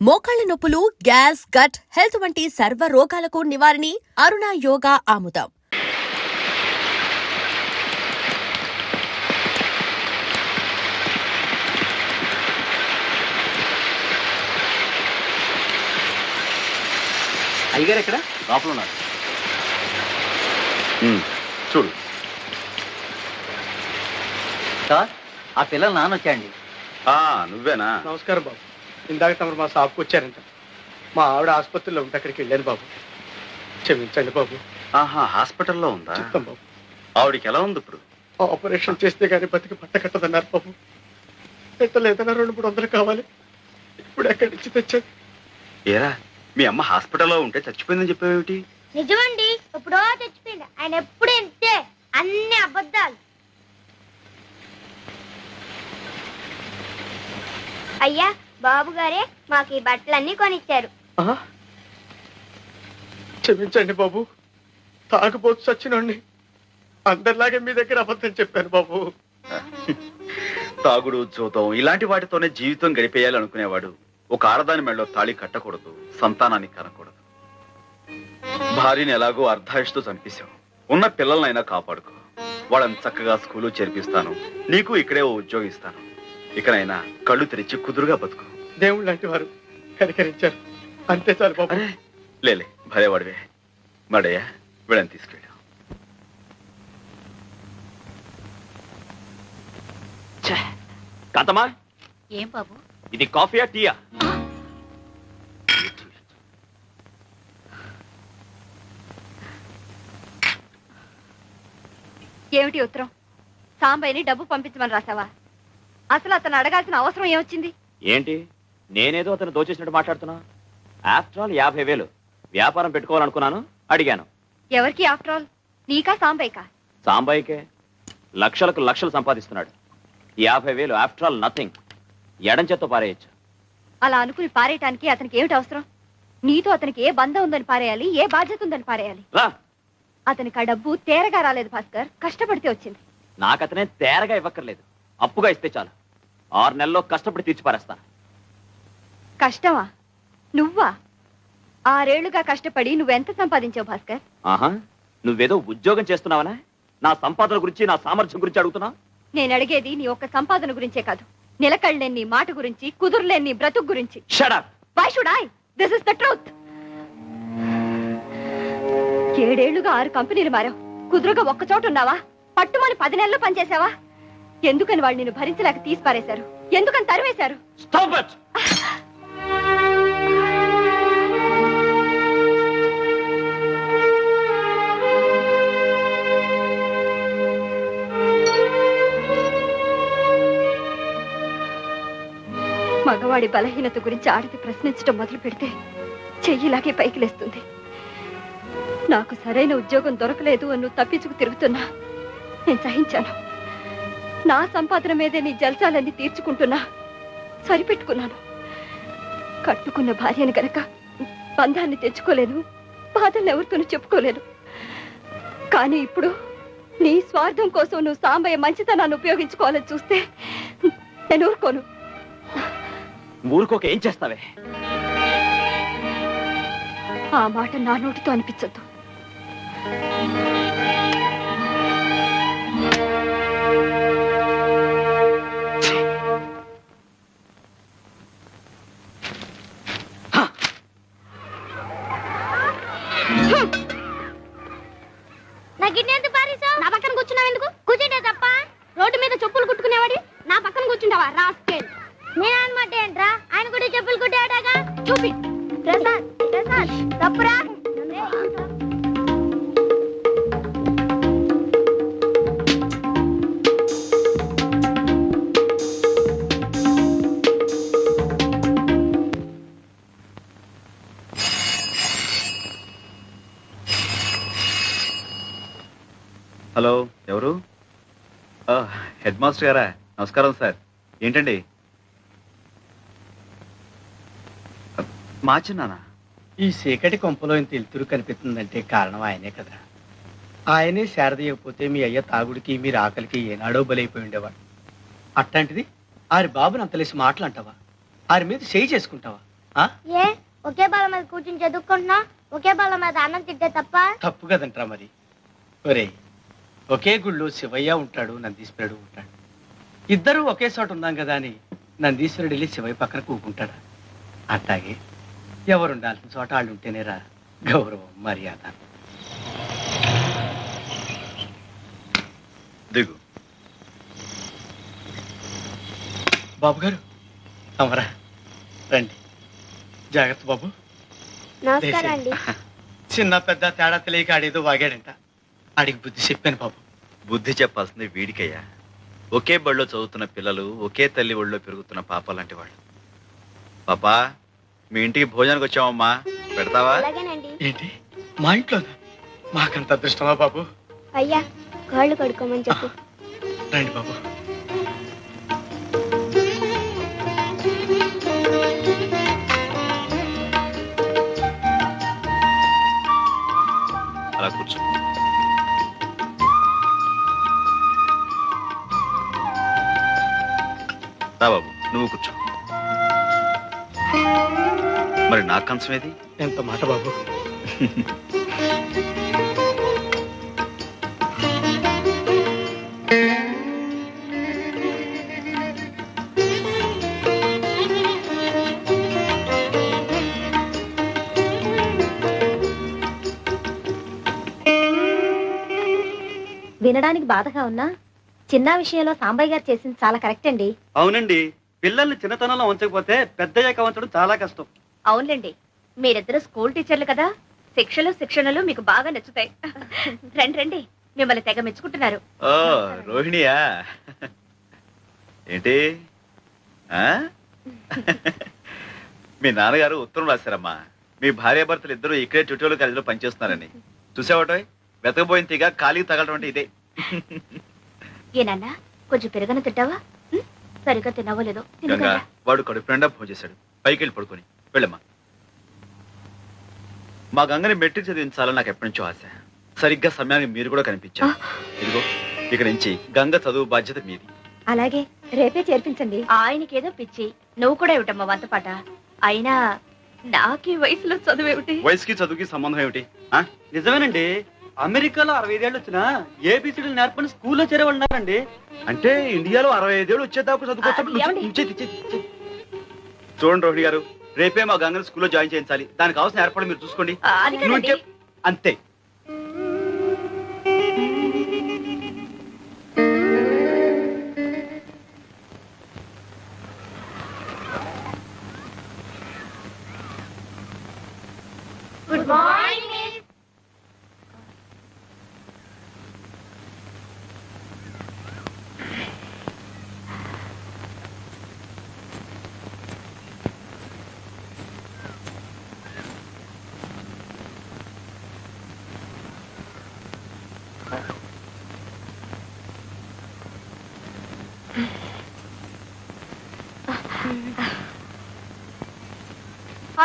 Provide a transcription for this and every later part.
మోకాళ్ళ నొప్పులు gas gut health వంటి సర్వ రోగాలకు నివారణి అరుణ యోగా ఆముదం. అయ్యగారు ఎక్కడ? లోపల ఉన్నారు. ఉమ్, చూడు. సార్ ఆ పిల్లలు నాన్న వచ్చాయండి ఆ నువ్వేనా? నమస్కారం బాబు. ఇందాక తమరు మా షాప్కి వచ్చారంట. మా ఆవిడ ఆసుపత్రిలో ఉంటే అక్కడికి వెళ్ళాను బాబు. క్షమించండి బాబు. ఆహా హాస్పిటల్లో ఉందా? చెప్తాం బాబు. ఆవిడికి ఎలా ఉంది ఇప్పుడు? ఆపరేషన్ చేస్తే కానీ బతికి పట్ట కట్టదన్నారు బాబు. పెట్టలేదన్నా రెండు మూడు వందలు కావాలి. ఇప్పుడు ఎక్కడి నుంచి తెచ్చాను. ఏరా మీ అమ్మ హాస్పిటల్లో ఉంటే చచ్చిపోయిందని చెప్పేవేమిటి? నిజమండి ఎప్పుడో తెచ్చిపోయింది ఆయన ఎప్పుడు ఇంతే అన్ని అబద్ధాలు. అయ్యా బాబు గారే మాకు ఈ బట్టలన్నీ కొనిచ్చారు. క్షమించండి బాబు. తాగుబోతు చచ్చినోడిని అందరిలాగే మీ దగ్గర అబద్ధం చెప్పాను బాబు. తాగుడు జూతం ఇలాంటి వాటితోనే జీవితం గడిపేయాలి అనుకునేవాడు ఒక ఆడదాని మెడలో తాళి కట్టకూడదు సంతానాన్ని కనకూడదు. భార్యని ఎలాగో అర్ధాయుషతో చంపేశావు. ఉన్న పిల్లలనైనా కాపాడుకో. వాళ్ళని చక్కగా స్కూలు చేర్పిస్తాను. నీకు ఇక్కడే ఓ ఉద్యోగం ఇస్తాను. ఇకనైనా కళ్ళు తెరిచి కుదురుగా బతుకు. దేవుళ్ళు లాంటి వారు కనికరించారు. అంతే చాలు బాబు. అరే లేలే భలేవాడివే. మడయ్యా వీళ్ళని తీసుకెళ్ళాం. కాంతమ్మా? ఏం బాబు? ఇది కాఫీయా టీయా? ఏమిటి ఉత్తరం? సాంబయ్యని డబ్బు పంపించమని రాసావా? అసలు అతను అడగాల్సిన అవసరం ఏమొచ్చింది? ఏంటి? నేనేదో అతను దోచేసినట్టు మాట్లాడుతున్నా? ఆఫ్టర్ ఆల్ యాభై వేలు. వ్యాపారం పెట్టుకోవాలనుకున్నాను అడిగాను. ఎవరికి ఆఫ్టర్ ఆల్ నీకా సాంబయ్యకా? సాంబాయికే లక్షలకు లక్షలు సంపాదిస్తున్నాడు. యాభై వేలు ఆఫ్టర్ ఆల్ నథింగ్ ఎడం చేత్తో పారేయచ్చు. అలా అనుకుని పారేయటానికి అతనికి ఏమిటి అవసరం? నీతో అతనికి ఏ బంధం ఉందని పారేయాలి ఏ బాధ్యత ఉందని పారేయాలి? రా. అతనికి ఆ డబ్బు తేరగా రాలేదు భాస్కర్. కష్టపడితే వచ్చింది. నాకు అతనే తేరగా ఇవ్వక్కర్లేదు. అప్పుగా ఇస్తే చాలు. ఆరు నెలల్లో కష్టపడి తీర్చి పారేస్తాను కష్టమా? నువ్వా? ఆరేళ్ళుగా కష్టపడి నువ్వెంత సంపాదించావు భాస్కర్? ఆహా నువ్వేదో ఉద్యోగం చేస్తున్నావనా? నా సంపాదన గురించి నా సామర్థ్యం గురించి అడుగుతున్నా నేను అడిగేది నీ ఒక్క సంపాదన గురించే కాదు. నిలకడలేని నీ మాట గురించి కుదురులేని బ్రతుకు గురించి. Shut up why should I this is the truth ఏడేళ్ళుగా ఆరు కంపెనీలు మారావు. కుదురుగా ఒక్క చోట ఉన్నావా పట్టుమని పది నెలలు పనిచేసావా? ఎందుకని వాళ్ళు నిన్ను భరించలేక తీసి పారేశారు ఎందుకని తరివేశారు మగవాడి బలహీనత గురించి ఆడది ప్రశ్నించడం మొదలు పెడితే చెయ్యిలాగే పైకి లేస్తుంది. నాకు సరైన ఉద్యోగం దొరకలేదు అని నువ్వు తప్పించుకు తిరుగుతున్నా. నేను సహించాను. నా సంపాదన మీదే నీ జల్సాలన్నీ తీర్చుకుంటున్నా. సరిపెట్టుకున్నాను. కట్టుకున్న భార్యను గనక బంధాన్ని తెచ్చుకోలేను బాధల్ని ఎవరితోనూ చెప్పుకోలేను. కానీ ఇప్పుడు నీ స్వార్థం కోసం నువ్వు సాంబయ్య మంచితనాన్ని ఉపయోగించుకోవాలని చూస్తే నేను ఊరుకోను. ఊరుకోక ఏం చేస్తావే? ఆ మాట నా నోటితో అనిపించద్దు. రాస్కెల్. నేను అనమాట ఏంట్రా? ఆయన కూడా చెప్పులు కుట్టాడాగా చూపి. ప్రసాద్ ప్రసాద్ తప్పురా. హలో ఎవరు? హెడ్ మాస్టర్ గారా? నమస్కారం సార్. ఏంటండి? మా చిన్నానా ఈ చీకటి కొంపలో ఇంత ఎలుతురు కనిపిస్తుందంటే కారణం ఆయనే కదా. ఆయనే శారదీయకపోతే మీ అయ్య తాగుడికి మీరు ఆకలికి ఏనాడో బలైపోయి ఉండేవాడు. అట్లాంటిది ఆరి బాబుని అంతలేసి మాటలు అంటావా ఆరి మీద చేయి చేసుకుంటావా? ఆ? ఏ? ఒకే బాల మీద కూర్చుని చదువుకుంటున్నా? ఒకే బాల మీద అన్నం తింటే తప్ప? తప్పు కదంట్రా మరి. ఒరే ఒకే గుళ్ళో శివయ్య ఉంటాడు నందీశ్వరుడు ఉంటాడు. ఇద్దరు ఒకే చోట ఉందాం కదా అని నందీశ్వరుడు వెళ్ళి శివయ్య పక్కన కూకుంటాడా. అట్లాగే ఎవరు ఉండాల్సిన చోట వాళ్ళు ఉంటేనేరా గౌరవం మర్యాద. దిగు. బాబు గారు అమరా రండి. జాగ్రత్త బాబు. నమస్కారం అండి. చిన్న పెద్ద తేడా తెలియక ఆడేదో వాగాడంట. ఆడికి బుద్ధి చెప్పాను బాబు. బుద్ధి చెప్పాల్సింది వీడికయ్యా. ఒకే బడిలో చదువుతున్న పిల్లలు ఒకే తల్లి ఒళ్ళో పెరుగుతున్న పాప లాంటి వాళ్ళు. పాపా మీ ఇంటికి భోజనానికి వచ్చామమ్మా పెడతావా? ఏంటి? మా ఇంట్లో మాకంత అదృష్టమా బాబు? అయ్యా కాళ్ళు కడుక్కోమని చెప్పు. రండి బాబు. కంచం ఏది? ఎంత మాట బాబు? వినడానికి బాధగా ఉన్నా చిన్న విషయంలో సాంబయ్య గారు చేసింది చాలా కరెక్ట్ అండి. అవునండి. పిల్లల్ని చిన్నతనంలో ఉంచకపోతే పెద్దయ్యాక ఉంచడం చాలా కష్టం. అవునులేండి. మీరిద్దరు స్కూల్ టీచర్లు కదా? శిక్షలు శిక్షణలు మీకు బాగా నచ్చుతాయి. రండి రండి. మిమ్మల్ని తెగ మెచ్చుకుంటున్నారు. ఓ రోహిణియా. ఏంటి? ఆ? మీ నాన్నగారు ఉత్తరం రాశారమ్మా. మీ భార్యాభర్తలు ఇద్దరు ఇక్కడే ట్యూటోరియల్ కాలేజీలో పనిచేస్తున్నారని. చూసావటో వెతకబోయిన తీగ ఖాళీ తగలడం అంటే ఇదే. ఏనన్నా కొంచెం పెరగన తింటావా? ఉం? సరిగ్గా తినవో లేదో గంగా? వాడు కడుపు నిండా భోజేశాడు పైకి వెళ్ళి పడుకొని. వెళ్ళమ్మా. మా గంగని మెట్రిక్ చదివించాలని నాకు ఎప్పటి నుంచో ఆశ. సరిగ్గా సమయానికి మీరు కూడా కనిపించారు. ఇదిగో ఇక నుంచి గంగ చదువు బాధ్యత మీది. అలాగే రేపే చేర్పించండి. ఆయనకేదో పిచ్చి. నువ్వు కూడా ఏమిటమ్మా వంతపాట అయినా నాకు ఈ వయసులో చదువేమిటి వయసుకి చదువుకి సంబంధం ఏమిటి? ఆ? నిజమేనండి. అమెరికాలో అరవై ఐదేళ్ళు వచ్చినా ఏబిసిడీలు నేర్పని స్కూల్లో చేరేవాళ్ళు ఉన్నారండి అంటే ఇండియాలో అరవై ఐదేళ్ళు వచ్చేదాకా ఏమండి? చదువుకోవచ్చు చూడండి రోహిణి గారు. రేపే మా గంగని స్కూల్లో జాయిన్ చేయించాలి. దానికి కావాల్సిన ఏర్పాటు మీరు చూసుకోండి. అంతే.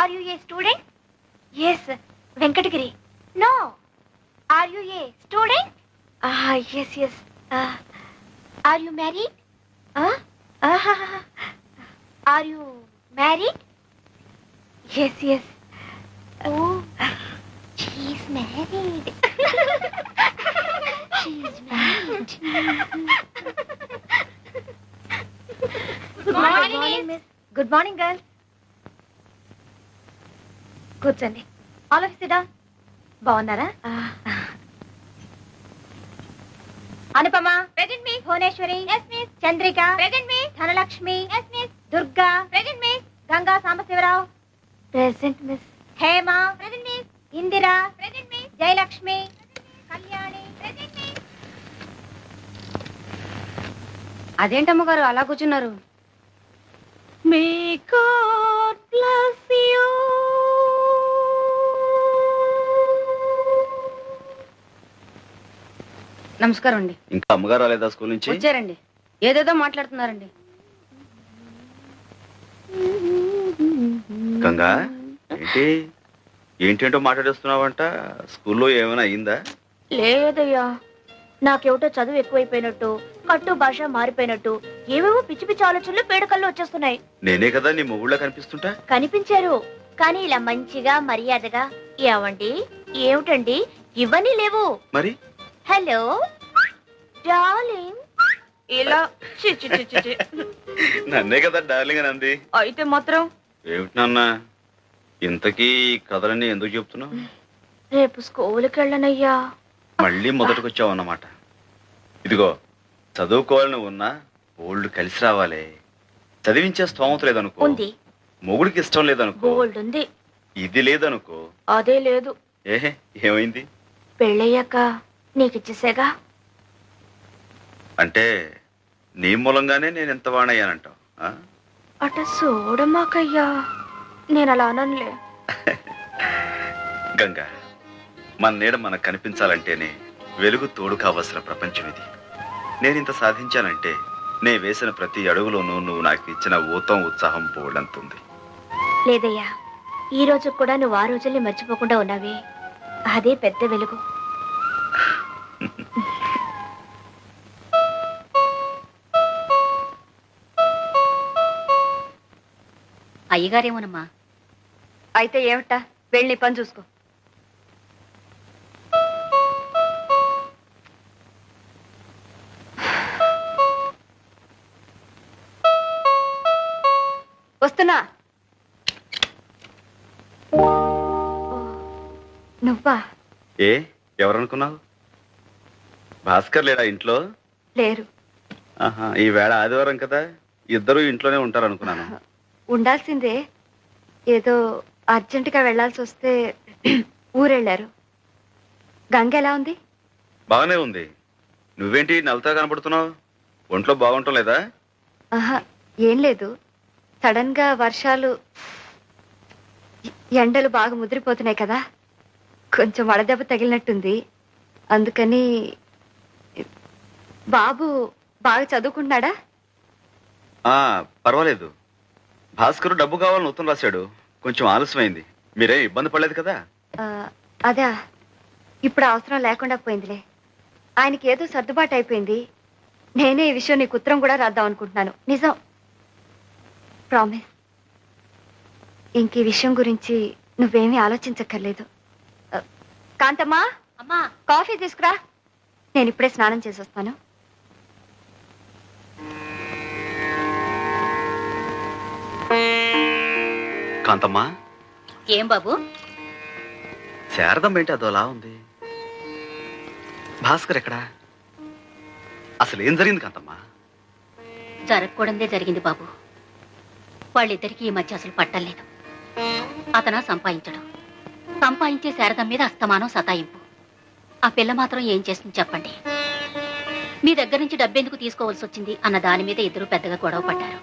Are you a student? Yes, Venkatagiri. No. Are you a student? Ah, yes, yes. Uh, are you married? Huh? Uh, are you married? Yes, yes. Oh, she's married. she's married. Good morning, Good morning, miss. Good morning, girls. కూర్చోండి. All of సిడా బాగున్నారా Anupama. Present, miss. Bhuvaneswari. Chandrika. Present, miss. Dhanalakshmi. Durga. Present, miss. Ganga Sambasivarao. Present miss Hema. Present, miss. Indira. Present, miss. Jayalakshmi. Kalyani. Present, miss. అదేంటమ్మ గారు అలా కూర్చున్నారు? May God bless you నమస్కారం అండి. ఇంకా అమ్మగారు రాలేదా స్కూల్ నుంచి? వచ్చారండి. ఏదేదో మాట్లాడుతున్నారండి. గంగా ఏంటి? ఏంటేంటో మాట్లాడేస్తున్నావంట? స్కూల్లో ఏమైనా అయిందా లేదయ్యా. నాకేమిటో చదువు ఎక్కువైపోయినట్టు కట్టు భాష మారిపోయినట్టు ఏవేవో పిచ్చి పిచ్చి ఆలోచనలు పేడకల్లో వచ్చేస్తున్నాయి. నేనే కదా నీ మొగుళ్ళ కనిపిస్తుంటా? కనిపించారు. కానీ ఇలా మంచిగా మర్యాదగా ఏమండి? ఏమిటండి? ఇవన్నీ లేవు. మరి? Hello darling. ఇలా. చి, చి, చి, చి, చి. నన్నే కదా డార్లింగ్ అని అంది. అయితే మాత్రం? ఏమిటి నాన్న? ఇంతకీ ఈ కథలన్నీ ఎందుకు చెప్తున్నావు? రేపు స్కూల్కి వెళ్ళనయ్యా. మళ్ళీ మొదటికొచ్చావు అన్నమాట ఇదిగో చదువుకోవాలని ఉన్నా ఓల్డ్ కలిసి రావాలి. చదివించే స్తోమత లేదనుకో ఉంది. మొగుడికి ఇష్టం లేదనుకో గోల్డ్ ఉంది. ఇది లేదనుకో. అదే లేదు. ఏహే ఏమైంది? పెళ్ళయ్యాక నీకు ఇచ్చేసేగా? అంటే నీ మూలంగానే నేను ఎంత వాణయ్యానంటావు ఆ? అట చూడమాకయ్యా నేను అలా అననులే. గంగా మన నీడ మనకు కనిపించాలంటేనే వెలుగు తోడు కావలసిన ప్రపంచం ఇది. నేను ఇంత సాధించానంటే నే వేసిన ప్రతి అడుగులోనూ నువ్వు నాకు ఇచ్చిన ఊతం ఉత్సాహం పోలంతుంది లేదయ్యా ఈ రోజు కూడా నువ్వు ఆ రోజుల్ని మర్చిపోకుండా ఉన్నావే. అదే పెద్ద వెలుగు. అయ్యగారేమోనమ్మా? అయితే ఏమిటా? వెళ్ళి పని చూసుకో. వస్తున్నా. నువ్వా? ఏ ఎవరనుకున్నావు? భాస్కర్ లేడా ఇంట్లో? లేరు. ఆహా ఈ వేళ ఆదివారం కదా? ఇద్దరు ఇంట్లోనే ఉంటారు అనుకున్నాను ఉండాల్సిందే. ఏదో అర్జెంటుగా వెళ్ళాల్సి వస్తే ఊరెళ్ళారు. గంగ ఎలా ఉంది? బాగానే ఉంది. నువ్వేంటి నలతా కనపడుతున్నావు ఒంట్లో బాగుంటం లేదా? ఆహా ఏం లేదు. సడన్గా వర్షాలు ఎండలు బాగా ముదిరిపోతున్నాయి కదా. కొంచెం వడదెబ్బ తగిలినట్టుంది. అందుకని బాబు బాగా చదువుకుంటున్నాడా? ఆ పర్వాలేదు. భాస్కర్ డబ్బు కావాలని ఉత్తరం రాశాడు. కొంచెం ఆలస్యమైంది. మీరేం ఇబ్బంది పడలేదు కదా? ఆ, అదా. ఇప్పుడు అవసరం లేకుండా పోయిందిలే. ఆయనకి ఏదో సర్దుబాటు అయిపోయింది. నేనే ఈ విషయం నీకు ఉత్తరం కూడా రాద్దాం అనుకుంటున్నాను. నిజం. ప్రామిస్ ఇంక ఈ విషయం గురించి నువ్వేమీ ఆలోచించక్కర్లేదు. ఆ, కాంతమ్మా? అమ్మా. కాఫీ తీసుకురా. నేను ఇప్పుడే స్నానం చేసి వస్తాను కాంతమ్మా? ఏం బాబు? శారదం ఏంటి అదోలా ఉంది? భాస్కర్ ఎక్కడా? అసలు ఏం జరిగింది కాంతమ్మా? జరగకూడదే జరిగింది బాబు. వాళ్ళిద్దరికీ ఈ మధ్య అసలు పట్టలేదు అతన సంపాదించడం. సంపాదించే శారదం మీద అస్తమానం సతాయింపు. ఆ పిల్ల మాత్రం ఏం చేస్తుంది చెప్పండి. మీ దగ్గర నుంచి డబ్బెందుకు తీసుకోవాల్సి వచ్చింది అన్న దాని మీద ఇద్దరు పెద్దగా గొడవ పడ్డారు.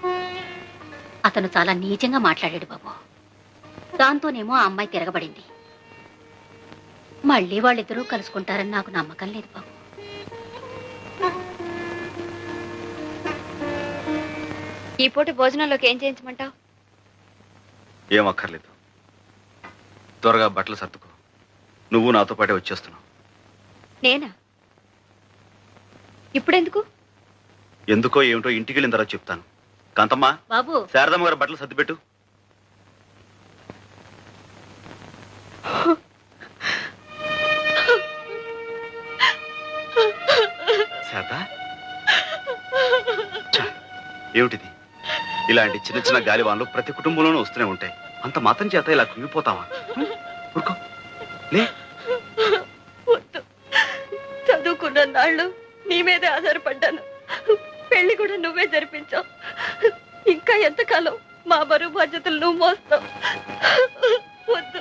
అతను చాలా నీచంగా మాట్లాడాడు బాబు. దాంతోనేమో ఆ అమ్మాయి తిరగబడింది. మళ్ళీ వాళ్ళిద్దరూ కలుసుకుంటారని నాకు నమ్మకం లేదు బాబు. ఈ పూట భోజనంలోకి ఏం చేయించమంటావు? ఏం అక్కర్లేదు. త్వరగా బట్టలు సర్దుకో. నువ్వు నాతో పాటే వచ్చేస్తున్నావు. నేనా? ఇప్పుడెందుకు? ఎందుకో ఏమిటో ఇంటికి వెళ్ళిన తర్వాత చెప్తాను. కాంతమ్మా బాబు. శారదమ్మ గారు బట్టలు సర్దిపెట్టు. ఏమిటిది? ఇలాంటి చిన్న చిన్న గాలివాన్లు ప్రతి కుటుంబంలోనూ వస్తూనే ఉంటాయి. అంత మాత్రం చేత ఇలా కుంగిపోతావా? ఊరుకో. లే. చదువుకున్న నాళ్ళు నీ మీదే ఆధారపడ్డాను. పెళ్ళి కూడా నువ్వే జరిపించావు. ఇంకా ఎంతకాలం మా బరువు బాధ్యతలు నువ్వు మోస్తావు? వద్దు.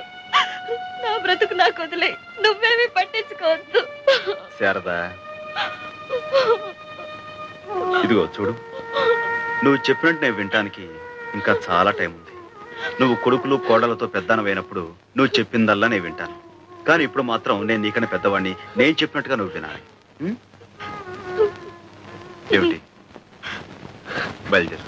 నా బ్రతుకు నాకు వదిలే. నువ్వేమీ పట్టించుకోవద్దు. శారదా. ఇదిగో చూడు. నువ్వు చెప్పినట్టు నేను వినటానికి ఇంకా చాలా టైం ఉంది. నువ్వు కొడుకులు కోడలతో పెద్దనమైనప్పుడు నువ్వు చెప్పిందల్లా నేను వింటాను. కానీ ఇప్పుడు మాత్రం నేను నీకన్నా పెద్దవాడిని. నేను చెప్పినట్టుగా నువ్వు వినాలి. ఏమిటి? బయలుదేరు.